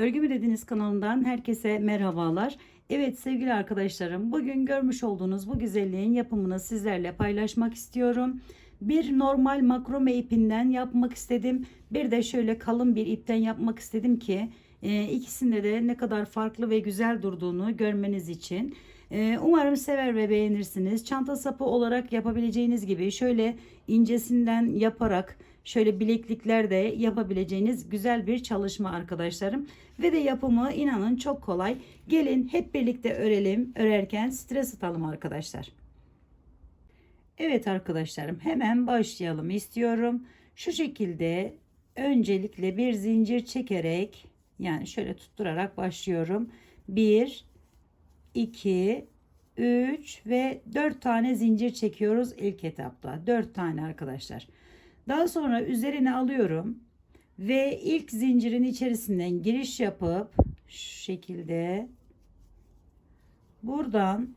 Örgü mü dediniz kanalından herkese merhabalar. Evet sevgili arkadaşlarım bugün görmüş olduğunuz bu güzelliğin yapımını sizlerle paylaşmak istiyorum. Bir normal makrome ipinden yapmak istedim. Bir de şöyle kalın bir ipten yapmak istedim ki e, ikisinde de ne kadar farklı ve güzel durduğunu görmeniz için. E, umarım sever ve beğenirsiniz. Çanta sapı olarak yapabileceğiniz gibi şöyle incesinden yaparak şöyle bileklikler de yapabileceğiniz güzel bir çalışma arkadaşlarım. Ve de yapımı inanın çok kolay. Gelin hep birlikte örelim. Örerken stres atalım arkadaşlar. Evet arkadaşlarım hemen başlayalım istiyorum. Şu şekilde öncelikle bir zincir çekerek yani şöyle tutturarak başlıyorum. 1 2 3 ve 4 tane zincir çekiyoruz ilk etapta. 4 tane arkadaşlar. Daha sonra üzerine alıyorum ve ilk zincirin içerisinden giriş yapıp şu şekilde buradan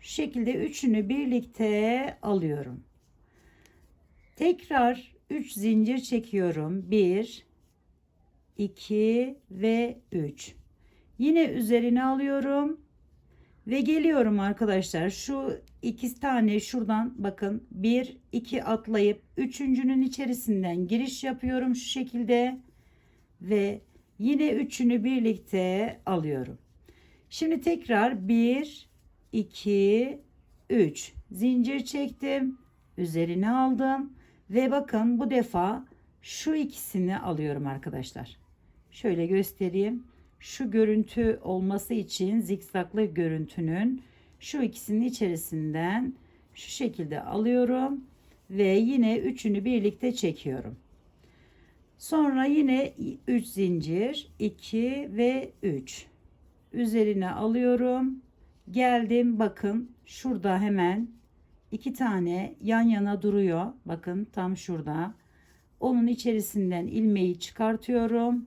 şu şekilde üçünü birlikte alıyorum. Tekrar 3 zincir çekiyorum. 1 2 ve 3. Yine üzerine alıyorum ve geliyorum arkadaşlar. Şu iki tane şuradan bakın 1 2 atlayıp üçüncünün içerisinden giriş yapıyorum şu şekilde ve yine üçünü birlikte alıyorum. Şimdi tekrar 1 2 3 zincir çektim. Üzerine aldım ve bakın bu defa şu ikisini alıyorum arkadaşlar. Şöyle göstereyim. Şu görüntü olması için zikzaklı görüntünün şu ikisinin içerisinden şu şekilde alıyorum ve yine üçünü birlikte çekiyorum. Sonra yine 3 zincir 2 ve 3 üzerine alıyorum. Geldim bakın şurada hemen iki tane yan yana duruyor. Bakın tam şurada. Onun içerisinden ilmeği çıkartıyorum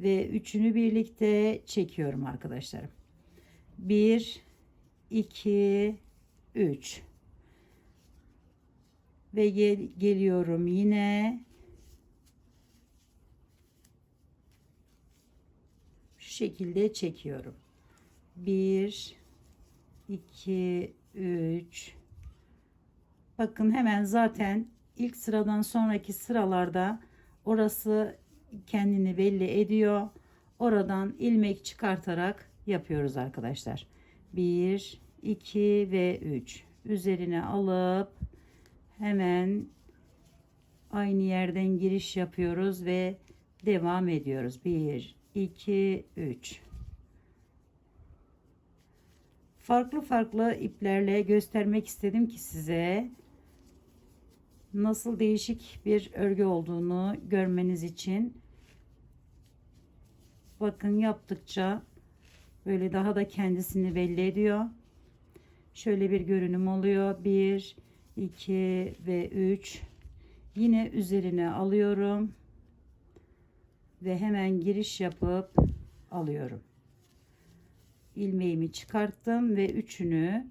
ve üçünü birlikte çekiyorum arkadaşlarım. 1 2 3 ve gel geliyorum yine şu şekilde çekiyorum. 1 2 3 Bakın hemen zaten ilk sıradan sonraki sıralarda orası kendini belli ediyor. Oradan ilmek çıkartarak yapıyoruz arkadaşlar. 1 2 ve 3 üzerine alıp hemen aynı yerden giriş yapıyoruz ve devam ediyoruz. 1 2 3 farklı farklı iplerle göstermek istedim ki size nasıl değişik bir örgü olduğunu görmeniz için bakın yaptıkça böyle daha da kendisini belli ediyor. Şöyle bir görünüm oluyor. 1 2 ve 3 yine üzerine alıyorum ve hemen giriş yapıp alıyorum. İlmeğimi çıkarttım ve üçünü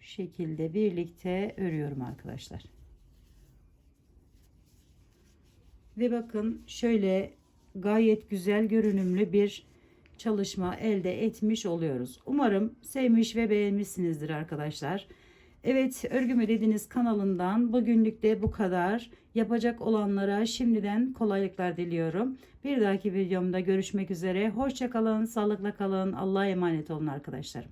şekilde birlikte örüyorum arkadaşlar. Ve bakın şöyle gayet güzel görünümlü bir çalışma elde etmiş oluyoruz. Umarım sevmiş ve beğenmişsinizdir arkadaşlar. Evet örgümü dediniz kanalından bugünlük de bu kadar. Yapacak olanlara şimdiden kolaylıklar diliyorum. Bir dahaki videomda görüşmek üzere. Hoşçakalın, sağlıkla kalın. Allah'a emanet olun arkadaşlarım.